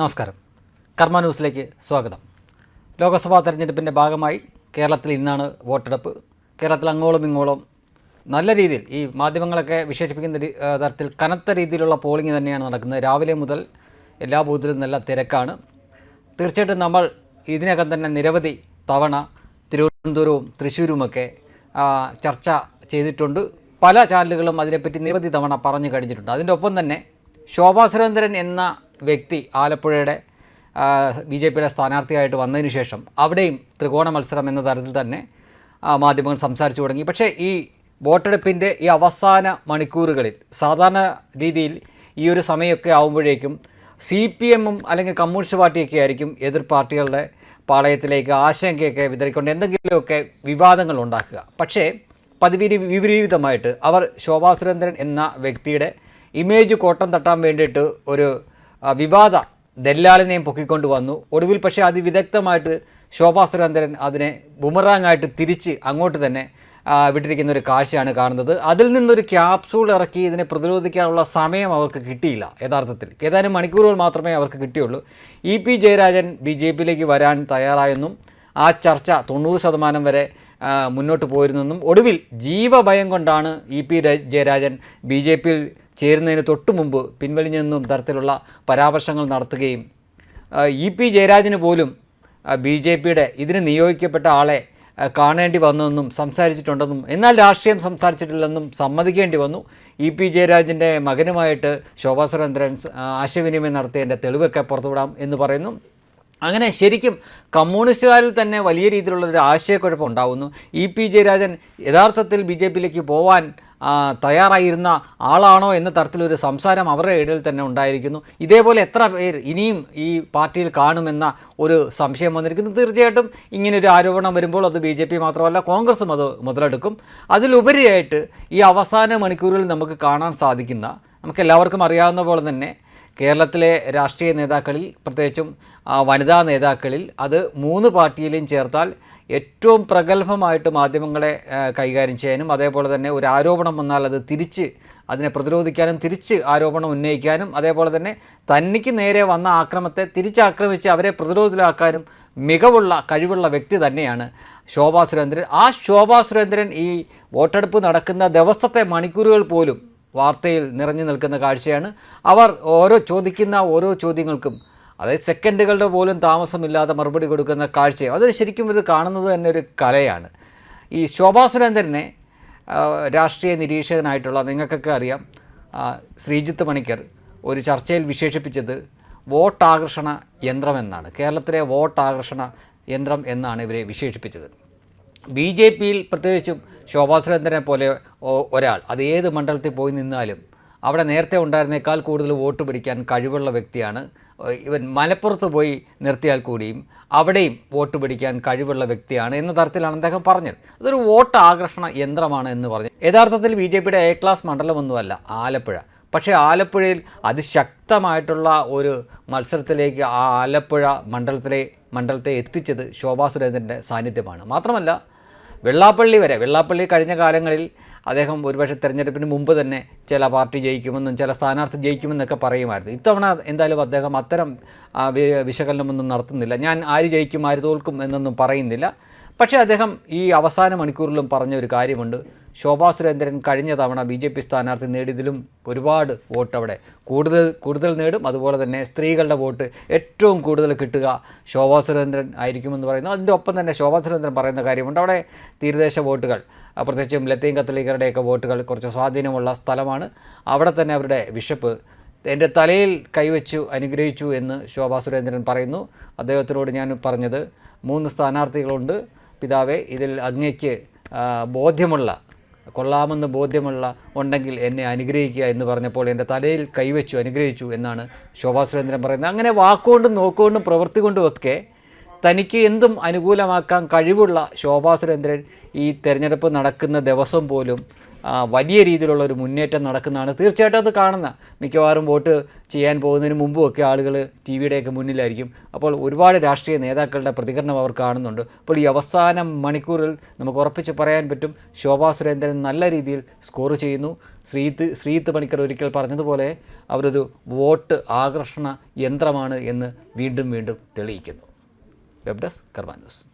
നമസ്കാരം. കർമ്മ ന്യൂസിലേക്ക് സ്വാഗതം. ലോക്സഭാ തെരഞ്ഞെടുപ്പിന്റെ ഭാഗമായി കേരളത്തിൽ ഇന്നാണ് വോട്ടെടുപ്പ്. കേരളത്തിൽ അങ്ങോളം ഇങ്ങോളം നല്ല രീതിയിൽ ഈ മാധ്യമങ്ങളൊക്കെ വിശേഷിപ്പിക്കുന്ന തരത്തിൽ കനത്ത രീതിയിലുള്ള പോളിംഗ് തന്നെയാണ് നടക്കുന്നത്. രാവിലെ മുതൽ എല്ലാ ബൂത്തിലും നല്ല തിരക്കാണ്. തീർച്ചയായിട്ടും നമ്മൾ ഇതിനകം തന്നെ നിരവധി തവണ തിരുവനന്തപുരവും തൃശ്ശൂരുമൊക്കെ ചർച്ച ചെയ്തിട്ടുണ്ട്. പല ചാനലുകളും അതിനെപ്പറ്റി നിരവധി തവണ പറഞ്ഞു കഴിഞ്ഞിട്ടുണ്ട്. അതിന്റെ ഒപ്പം തന്നെ ശോഭാ സുരേന്ദ്രൻ എന്ന വ്യക്തി ആലപ്പുഴയുടെ ബി ജെ പിയുടെ സ്ഥാനാർത്ഥിയായിട്ട് വന്നതിന് ശേഷം അവിടെയും ത്രികോണ മത്സരം എന്ന തരത്തിൽ തന്നെ മാധ്യമങ്ങൾ സംസാരിച്ചു തുടങ്ങി. പക്ഷേ ഈ വോട്ടെടുപ്പിന്റെ ഈ അവസാന മണിക്കൂറുകളിൽ സാധാരണ രീതിയിൽ ഈ ഒരു സമയമൊക്കെ ആകുമ്പോഴേക്കും സി പി എമ്മും അല്ലെങ്കിൽ കമ്മ്യൂണിസ്റ്റ് പാർട്ടിയൊക്കെ ആയിരിക്കും എതിർ പാർട്ടികളുടെ പാളയത്തിലേക്ക് ആശങ്കയൊക്കെ വിതറിക്കൊണ്ട് എന്തെങ്കിലുമൊക്കെ വിവാദങ്ങൾ ഉണ്ടാക്കുക. പക്ഷേ പതിവിന് വിപരീതമായിട്ട് അവർ ശോഭാ സുരേന്ദ്രൻ എന്ന വ്യക്തിയുടെ ഇമേജ് കോട്ടം തട്ടാൻ വേണ്ടിയിട്ട് ഒരു വിവാദ ദല്ലാളിനെയും പൊക്കിക്കൊണ്ട് വന്നു. ഒടുവിൽ പക്ഷേ അതിവിദഗ്ധമായിട്ട് ശോഭാ സുരേന്ദ്രൻ അതിനെ ബുമറാങ്ങായിട്ട് തിരിച്ച് അങ്ങോട്ട് തന്നെ വിട്ടിരിക്കുന്ന ഒരു കാഴ്ചയാണ് കാണുന്നത്. അതിൽ നിന്നൊരു ക്യാപ്സൂൾ ഇറക്കി ഇതിനെ പ്രതിരോധിക്കാനുള്ള സമയം അവർക്ക് കിട്ടിയില്ല യഥാർത്ഥത്തിൽ. ഏതാനും മണിക്കൂറുകൾ മാത്രമേ അവർക്ക് കിട്ടിയുള്ളൂ. E P Jayarajan B J പിയിലേക്ക് വരാൻ തയ്യാറായെന്നും ആ ചർച്ച തൊണ്ണൂറ് ശതമാനം വരെ മുന്നോട്ട് പോയിരുന്നെന്നും ഒടുവിൽ ജീവഭയം കൊണ്ടാണ് E P Jayarajan B J പിയിൽ ചേരുന്നതിന് തൊട്ടു മുമ്പ് പിൻവലിഞ്ഞെന്നും തരത്തിലുള്ള പരാമർശങ്ങൾ നടത്തുകയും ഇ പി ജയരാജന് പോലും ബി ജെ പിയുടെ ഇതിന് നിയോഗിക്കപ്പെട്ട ആളെ കാണേണ്ടി വന്നുവെന്നും സംസാരിച്ചിട്ടുണ്ടെന്നും എന്നാൽ രാഷ്ട്രീയം സംസാരിച്ചിട്ടില്ലെന്നും സമ്മതിക്കേണ്ടി വന്നു. ഇ പി ജയരാജന്റെ മകനുമായിട്ട് ശോഭാ സുരേന്ദ്രൻ ആശയവിനിമയം നടത്തിയതിന്റെ തെളിവൊക്കെ പുറത്തുവിടാം എന്ന് പറയുന്നു. അങ്ങനെ ശരിക്കും കമ്മ്യൂണിസ്റ്റുകാരിൽ തന്നെ വലിയ രീതിയിലുള്ളൊരു ആശയക്കുഴപ്പം ഉണ്ടാകുന്നു ഇ പി ജയരാജൻ യഥാർത്ഥത്തിൽ ബി ജെ പിയിലേക്ക് പോവാൻ തയ്യാറായിരുന്ന ആളാണോ എന്ന തരത്തിലൊരു സംസാരം അവരുടെ ഇടയിൽ തന്നെ ഉണ്ടായിരിക്കുന്നു. ഇതേപോലെ എത്ര പേർ ഇനിയും ഈ പാർട്ടിയിൽ കാണുമെന്ന ഒരു സംശയം വന്നിരിക്കുന്നു. തീർച്ചയായിട്ടും ഇങ്ങനൊരു ആരോപണം വരുമ്പോൾ അത് ബി ജെ പി മാത്രമല്ല കോൺഗ്രസും അത് മുതലെടുക്കും. അതിലുപരിയായിട്ട് ഈ അവസാന മണിക്കൂറിൽ നമുക്ക് കാണാൻ സാധിക്കുന്ന നമുക്കെല്ലാവർക്കും അറിയാവുന്ന പോലെ തന്നെ കേരളത്തിലെ രാഷ്ട്രീയ നേതാക്കളിൽ പ്രത്യേകിച്ചും വനിതാ നേതാക്കളിൽ അത് മൂന്ന് പാർട്ടിയിലും ചേർത്താൽ ഏറ്റവും പ്രഗത്ഭമായിട്ട് മാധ്യമങ്ങളെ കൈകാര്യം ചെയ്യാനും അതേപോലെ തന്നെ ഒരു ആരോപണം വന്നാൽ അത് തിരിച്ച് അതിനെ പ്രതിരോധിക്കാനും തിരിച്ച് ആരോപണം ഉന്നയിക്കാനും അതേപോലെ തന്നെ തന്നിക്ക് നേരെ വന്ന ആക്രമത്തെ തിരിച്ചാക്രമിച്ച് അവരെ പ്രതിരോധത്തിലാക്കാനും മികവുള്ള കഴിവുള്ള വ്യക്തി തന്നെയാണ് ശോഭാ സുരേന്ദ്രൻ. ആ ശോഭാ സുരേന്ദ്രൻ ഈ വോട്ടെടുപ്പ് നടക്കുന്ന ദിവസത്തെ മണിക്കൂറുകൾ പോലും വാർത്തയിൽ നിറഞ്ഞു നിൽക്കുന്ന കാഴ്ചയാണ്. അവർ ഓരോ ചോദിക്കുന്ന ഓരോ ചോദ്യങ്ങൾക്കും അതായത് സെക്കൻഡുകളുടെ പോലും താമസമില്ലാതെ മറുപടി കൊടുക്കുന്ന കാഴ്ചയും അതൊരു ശരിക്കും ഇത് കാണുന്നത് തന്നെ ഒരു കലയാണ്. ഈ ശോഭാ സുരേന്ദ്രനെ രാഷ്ട്രീയ നിരീക്ഷകനായിട്ടുള്ള നിങ്ങൾക്കൊക്കെ അറിയാം ശ്രീജിത്ത് മണിക്കർ ഒരു ചർച്ചയിൽ വിശേഷിപ്പിച്ചത് വോട്ടാകർഷണ യന്ത്രമെന്നാണ് കേരളത്തിലെ വോട്ടാകർഷണ യന്ത്രം എന്നാണ് ഇവരെ വിശേഷിപ്പിച്ചത്. ബി ജെ പിയിൽ പ്രത്യേകിച്ചും ശോഭാ സുരേന്ദ്രനെ പോലെ ഒരാൾ അത് ഏത് മണ്ഡലത്തിൽ പോയി നിന്നാലും അവിടെ നേരത്തെ ഉണ്ടായിരുന്നേക്കാൾ കൂടുതൽ വോട്ട് പിടിക്കാൻ കഴിവുള്ള വ്യക്തിയാണ്. ഇവൻ മലപ്പുറത്ത് പോയി നിർത്തിയാൽ കൂടിയും അവിടെയും വോട്ട് പിടിക്കാൻ കഴിവുള്ള വ്യക്തിയാണ് എന്ന തരത്തിലാണ് അദ്ദേഹം പറഞ്ഞത്. അതൊരു വോട്ട് ആകർഷണ യന്ത്രമാണ് എന്ന് പറഞ്ഞു. യഥാർത്ഥത്തിൽ ബി ജെ പിയുടെ എ ക്ലാസ് മണ്ഡലമൊന്നുമല്ല ആലപ്പുഴ. പക്ഷേ ആലപ്പുഴയിൽ അതിശക്തമായിട്ടുള്ള ഒരു മത്സരത്തിലേക്ക് ആ ആലപ്പുഴ മണ്ഡലത്തിലെ മണ്ഡലത്തെ എത്തിച്ചത് ശോഭാ സുരേന്ദ്രന്റെ സാന്നിധ്യമാണ്. മാത്രമല്ല വെള്ളാപ്പള്ളി വരെ. വെള്ളാപ്പള്ളി കഴിഞ്ഞ കാലങ്ങളിൽ അദ്ദേഹം ഒരുപക്ഷെ തെരഞ്ഞെടുപ്പിന് മുമ്പ് തന്നെ ചില പാർട്ടി ജയിക്കുമെന്നും ചില സ്ഥാനാർത്ഥി ജയിക്കുമെന്നൊക്കെ പറയുമായിരുന്നു. ഇത്തവണ എന്തായാലും അദ്ദേഹം അത്തരം വിശകലനമൊന്നും നടത്തുന്നില്ല. ഞാൻ ആര് ജയിക്കും ആര് തോൽക്കും എന്നൊന്നും പറയുന്നില്ല. പക്ഷേ അദ്ദേഹം ഈ അവസാന മണിക്കൂറിലും പറഞ്ഞ ഒരു കാര്യമുണ്ട്. ശോഭാ സുരേന്ദ്രൻ കഴിഞ്ഞ തവണ ബി ജെ പി സ്ഥാനാർത്ഥി നേടിയതിലും ഒരുപാട് വോട്ട് അവിടെ. കൂടുതൽ കൂടുതൽ നേടും. അതുപോലെ തന്നെ സ്ത്രീകളുടെ വോട്ട് ഏറ്റവും കൂടുതൽ കിട്ടുക ശോഭാ സുരേന്ദ്രൻ ആയിരിക്കുമെന്ന് പറയുന്നു. അതിന്റെ ഒപ്പം തന്നെ ശോഭാ സുരേന്ദ്രൻ പറയുന്ന കാര്യമുണ്ട്. അവിടെ തീരദേശ വോട്ടുകൾ പ്രത്യേകിച്ചും ലത്തീൻ കത്തലിക്കരുടെയൊക്കെ വോട്ടുകൾ കുറച്ച് സ്വാധീനമുള്ള സ്ഥലമാണ്. അവിടെ തന്നെ അവരുടെ ബിഷപ്പ് എന്റെ തലയിൽ കൈവച്ചു അനുഗ്രഹിച്ചു എന്ന് ശോഭാ സുരേന്ദ്രൻ പറയുന്നു. അദ്ദേഹത്തിനോട് ഞാൻ പറഞ്ഞത് മൂന്ന് സ്ഥാനാർത്ഥികളുണ്ട്. പിതാവെ ഇതിൽ അങ്ങയ്ക്ക് ബോധ്യമുള്ള കൊള്ളാമെന്ന് ബോധ്യമുള്ള ഉണ്ടെങ്കിൽ എന്നെ അനുഗ്രഹിക്കുക എന്ന് പറഞ്ഞപ്പോൾ എന്റെ തലയിൽ കൈവച്ചു അനുഗ്രഹിച്ചു എന്നാണ് ശോഭാ സുരേന്ദ്രൻ പറയുന്നത്. അങ്ങനെ വാക്കുകൊണ്ടും നോക്കുകൊണ്ടും പ്രവൃത്തി കൊണ്ടുമൊക്കെ തനിക്ക് എന്തും അനുകൂലമാക്കാൻ കഴിവുള്ള ശോഭാ സുരേന്ദ്രൻ ഈ തെരഞ്ഞെടുപ്പ് നടക്കുന്ന ദിവസം പോലും വലിയ രീതിയിലുള്ള ഒരു മുന്നേറ്റം നടക്കുന്നതാണ്. തീർച്ചയായിട്ടും അത് കാണുന്ന. മിക്കവാറും വോട്ട് ചെയ്യാൻ പോകുന്നതിന് മുമ്പുമൊക്കെ ആളുകൾ ടി വിയുടെയൊക്കെ മുന്നിലായിരിക്കും. അപ്പോൾ ഒരുപാട് രാഷ്ട്രീയ നേതാക്കളുടെ പ്രതികരണം അവർ കാണുന്നുണ്ട്. അപ്പോൾ ഈ അവസാന മണിക്കൂറിൽ നമുക്ക് ഉറപ്പിച്ച് പറയാൻ പറ്റും ശോഭാ സുരേന്ദ്രൻ നല്ല രീതിയിൽ സ്കോർ ചെയ്യുന്നു. ശ്രീത്ത് ശ്രീത്ത് പണിക്കർ ഒരിക്കൽ പറഞ്ഞതുപോലെ അവരൊരു വോട്ട് ആകർഷണ യന്ത്രമാണ് എന്ന് വീണ്ടും വീണ്ടും തെളിയിക്കുന്നു. Web desk Karma news.